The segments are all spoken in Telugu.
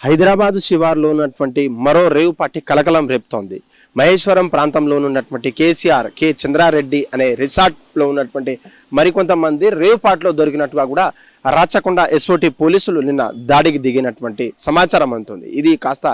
హైదరాబాదు శివార్లో ఉన్నటువంటి మరో రేవు పార్టీ కలకలం రేపుతోంది. మహేశ్వరం ప్రాంతంలో ఉన్నటువంటి కేసీఆర్ కె. చంద్రారెడ్డి అనే రిసార్ట్లో ఉన్నటువంటి మరికొంతమంది రేవు పాటలో దొరికినట్టుగా కూడా రాచకొండ ఎస్ఓటి పోలీసులు నిన్న దాడికి దిగినటువంటి సమాచారం అందుతుంది. ఇది కాస్త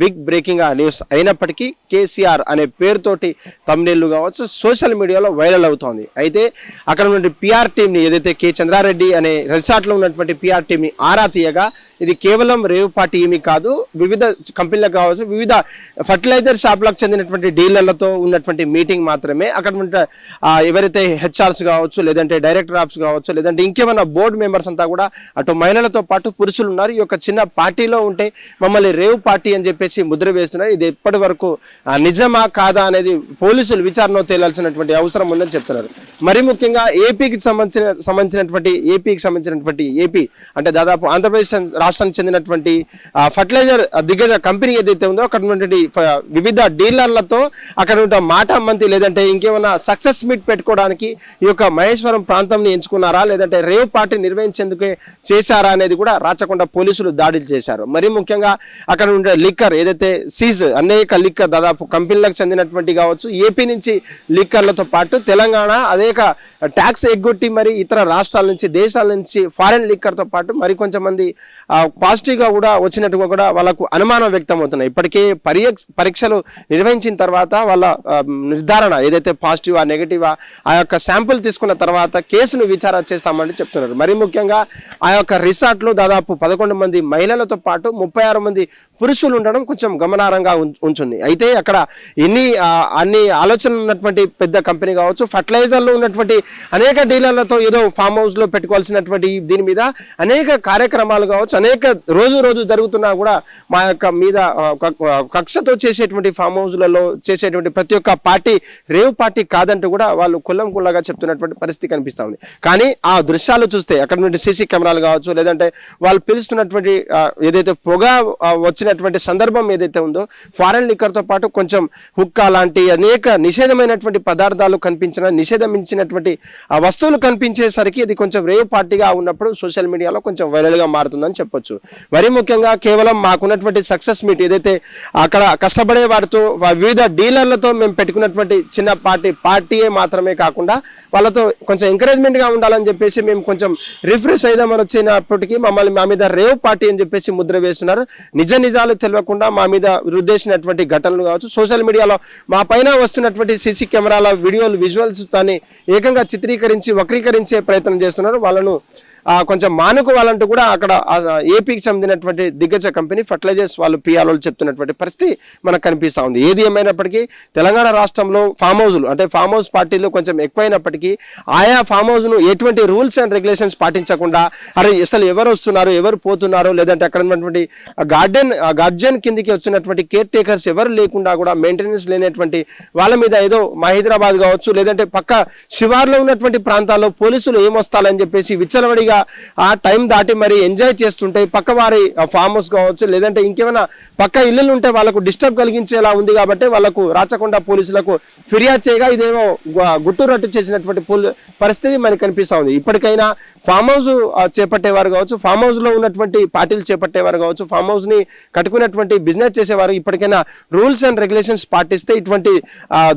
బిగ్ బ్రేకింగ్ న్యూస్ అయినప్పటికీ కేసీఆర్ అనే పేరుతోటి తమ్నేళ్ళు కావచ్చు సోషల్ మీడియాలో వైరల్ అవుతోంది. అయితే అక్కడ ఉన్నటువంటి పిఆర్ టీంని ఏదైతే కె. చంద్రారెడ్డి అనే రిసార్ట్లో ఉన్నటువంటి పిఆర్ టీంని ఆరా తీయగా ఇది కేవలం రేవ్ పార్టీ ఏమీ కాదు. వివిధ కంపెనీలకు కావచ్చు వివిధ ఫర్టిలైజర్ షాప్లకు చెందినటువంటి డీలర్లతో ఉన్నటువంటి మీటింగ్ మాత్రమే. అక్కడ ఎవరైతే హెచ్ఆర్స్ కావచ్చు లేదంటే డైరెక్టర్ ఆఫ్స్ కావచ్చు లేదంటే ఇంకేమైనా బోర్డు మెంబర్స్ అంతా కూడా అటు మహిళలతో పాటు పురుషులు ఉన్నారు. ఈ యొక్క చిన్న పార్టీలో ఉంటే మమ్మల్ని రేవ్ పార్టీ అని చెప్పేసి ముద్ర వేస్తున్నారు. ఇది ఎప్పటి వరకు నిజమా కాదా అనేది పోలీసులు విచారణ తేలాల్సినటువంటి అవసరం ఉందని చెప్తున్నారు. మరి ముఖ్యంగా ఏపీకి సంబంధించిన సంబంధించినటువంటి ఏపీకి సంబంధించినటువంటి ఏపీ అంటే దాదాపు ఆంధ్రప్రదేశ్ రాష్ట్రానికి చెందినటువంటి ఆ, ఫర్టిలైజర్ దిగ్గజ కంపెనీ ఏదైతే ఉందో అక్కడ ఉన్నటువంటి వివిధ డీలర్లతో అక్కడ ఉన్న మాట మంతి లేదంటే ఇంకేమైనా సక్సెస్ మీట్ పెట్టుకోవడానికి ఈ యొక్క మహేశ్వరం ప్రాంతంని ఎంచుకున్నారా? లేదంటే రేవ్ పార్టీ నిర్వహించేందుకే చేశారా అనేది కూడా రాచకొండ పోలీసులు దాడులు చేశారు. మరి ముఖ్యంగా అక్కడ ఉండే లిక్కర్ ఏదైతే సీజ్ అనేక లిక్కర్ దాదాపు కంపెనీలకు చెందినటువంటి కావచ్చు ఏపీ నుంచి లిక్కర్లతో పాటు తెలంగాణ అనేక ట్యాక్స్ ఎగ్గొట్టి మరి ఇతర రాష్ట్రాల నుంచి దేశాల నుంచి ఫారెన్ లిక్కర్తో పాటు మరి కొంచెం మంది పాజిటివ్గా కూడా వచ్చిన వచ్చినట్టుగా కూడా వాళ్ళకు అనుమానం వ్యక్తం అవుతున్నాయి ఇప్పటికే పరీక్ష పరీక్షలు నిర్వహించిన తర్వాత వాళ్ళ నిర్ధారణ ఏదైతే పాజిటివ్ ఆ నెగిటివ్ ఆ యొక్క శాంపుల్ తీసుకున్న తర్వాత కేసును విచారణ చేస్తామని చెప్తున్నారు. మరి ముఖ్యంగా ఆ యొక్క రిసార్ట్లో దాదాపు పదకొండు మంది మహిళలతో పాటు ముప్పై ఆరు మంది పురుషులు ఉండడం కొంచెం గమనార్హంగా ఉం- ఉంచుంది. అయితే అక్కడ ఎన్ని అన్ని ఆలోచనలు ఉన్నటువంటి పెద్ద కంపెనీ కావచ్చు ఫర్టిలైజర్లో ఉన్నటువంటి అనేక డీలర్లతో ఏదో ఫామ్ హౌస్లో పెట్టుకోవాల్సినటువంటి దీని మీద అనేక కార్యక్రమాలు కావచ్చు అనేక రోజు రోజు జరుగుతున్న కూడా మా యొక్క మీద కక్షతో చేసేటువంటి ఫామ్ హౌస్లలో చేసేటువంటి ప్రతి ఒక్క పార్టీ రేవ్ పార్టీ కాదంటూ కూడా వాళ్ళు కుల్లం కుల్లగా చెప్తున్నటువంటి పరిస్థితి కనిపిస్తూ ఉంది. కానీ ఆ దృశ్యాలు చూస్తే అక్కడ నుండి సీసీ కెమెరాలు కావచ్చు లేదంటే వాళ్ళు పిలుస్తున్నటువంటి ఏదైతే పొగ వచ్చినటువంటి సందర్భం ఏదైతే ఉందో ఫారెన్ లిక్కర్తో పాటు కొంచెం హుక్కా లాంటి అనేక నిషేధమైనటువంటి పదార్థాలు కనిపించిన నిషేధమించినటువంటి ఆ వస్తువులు కనిపించేసరికి ఇది కొంచెం రేవ్ పార్టీగా ఉన్నప్పుడు సోషల్ మీడియాలో కొంచెం వైరల్గా మారుతుందని చెప్పొచ్చు. మరి ముఖ్యంగా కేవలం మాకున్నటువంటి సక్సెస్ మీట్ ఏదైతే అక్కడ కష్టపడే వారితో వివిధ డీలర్లతో మేము పెట్టుకున్నటువంటి చిన్న పార్టీ పార్టీయే మాత్రమే కాకుండా వాళ్ళతో కొంచెం ఎంకరేజ్మెంట్గా ఉండాలని చెప్పేసి మేము కొంచెం రిఫ్రెష్ అయిదామని వచ్చినప్పటికీ మమ్మల్ని మా మీద రేవ్ పార్టీ అని చెప్పేసి ముద్ర వేస్తున్నారు. నిజ నిజాలు తెలియకుండా మా మీద రుద్దేసినటువంటి ఘటనలు కావచ్చు సోషల్ మీడియాలో మా పైన వస్తున్నటువంటి సీసీ కెమెరాల వీడియోలు విజువల్స్ దాన్ని ఏకంగా చిత్రీకరించి వక్రీకరించే ప్రయత్నం చేస్తున్నారు. వాళ్ళను కొంచెం మానుకోవాలంటూ కూడా అక్కడ ఏపీకి చెందినటువంటి దిగ్గజ కంపెనీ ఫర్టిలైజర్స్ వాళ్ళు పిఆర్ఓలు చెప్తున్నటువంటి పరిస్థితి మనకు కనిపిస్తూ ఉంది. ఏది ఏమైనప్పటికీ తెలంగాణ రాష్ట్రంలో ఫామ్ హౌజులు అంటే ఫామ్ హౌస్ పార్టీలు కొంచెం ఎక్కువైనప్పటికీ ఆయా ఫామ్ హౌస్ను ఎటువంటి రూల్స్ అండ్ రెగ్యులేషన్స్ పాటించకుండా అరే అసలు ఎవరు వస్తున్నారు ఎవరు పోతున్నారు లేదంటే అక్కడ ఉన్నటువంటి గార్డెన్ గార్డెన్ కిందికి వచ్చినటువంటి కేర్ టేకర్స్ ఎవరు లేకుండా కూడా మెయింటెనెన్స్ లేనటువంటి వాళ్ళ మీద ఏదో మా హైదరాబాద్ కావచ్చు లేదంటే పక్క శివార్లో ఉన్నటువంటి ప్రాంతాల్లో పోలీసులు ఏమొస్తారని చెప్పేసి విచ్చలవడిగా ఆ టైం దాటి మరి ఎంజాయ్ చేస్తుంటే పక్క వారి ఫామ్ హౌస్ కావచ్చు లేదంటే ఇంకేమైనా పక్క ఇల్లులు ఉంటే వాళ్ళకు డిస్టర్బ్ కలిగించేలా ఉంది కాబట్టి వాళ్ళకు రాచకొండ పోలీసులకు ఫిర్యాదు చేయగా ఇదేమో గు- గుట్టు చేసినటువంటి పరిస్థితి మనకి కనిపిస్తూ ఉంది. ఇప్పటికైనా ఫామ్ హౌస్ చేపట్టేవారు కావచ్చు ఫామ్ హౌస్లో ఉన్నటువంటి పార్టీలు చేపట్టేవారు కావచ్చు ఫామ్ హౌస్ని కట్టుకున్నటువంటి బిజినెస్ చేసేవారు ఇప్పటికైనా రూల్స్ అండ్ రెగ్యులేషన్స్ పాటిస్తే ఇటువంటి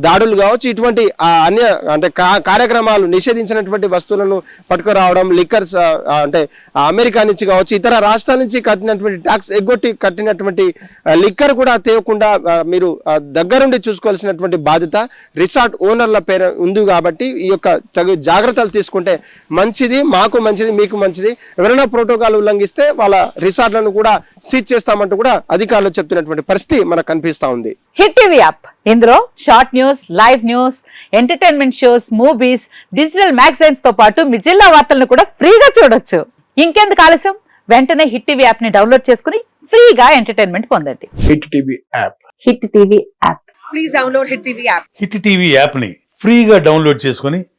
దాడులు కావచ్చు ఇటువంటి అన్య అంటే కార్యక్రమాలు నిషేధించినటువంటి వస్తువులను పట్టుకురావడం లిక్కర్స్ అంటే అమెరికా నుంచి కావచ్చు ఇతర రాష్ట్రాల నుంచి కట్టినటువంటి ట్యాక్స్ ఎగ్గొట్టి కట్టినటువంటి లిక్కర్ కూడా తేవకుండా మీరు దగ్గరుండి చూసుకోవాల్సినటువంటి బాధ్యత రిసార్ట్ ఓనర్ల పేరు ఉంది కాబట్టి ఈ యొక్క తగు జాగ్రత్తలు తీసుకుంటే మంచిది మాకు మంచిది మీకు మంచిది. ఎవరైనా ప్రోటోకాల్ ఉల్లంఘిస్తే వాళ్ళ రిసార్ట్లను కూడా సీజ్ చేస్తామంటూ కూడా అధికారులు చెప్తున్నటువంటి పరిస్థితి మనకు కనిపిస్తా ఉంది. Hit TV app. ఇందులో short news live news entertainment shows movies digital మ్యాగజైన్స్తో పాటు మీ జిల్లా వార్తలను కూడా ఫ్రీగా చూడొచ్చు. ఇంకెందుకు ఆలస్యం? వెంటనే హిట్ టీవీ యాప్ని డౌన్లోడ్ చేసుకుని ఫ్రీగా ఎంటర్టైన్మెంట్ పొందండి. Hit TV app. Hit TV app. Please download Hit TV app. Hit TV యాప్ని ఫ్రీగా డౌన్లోడ్ చేసుకొని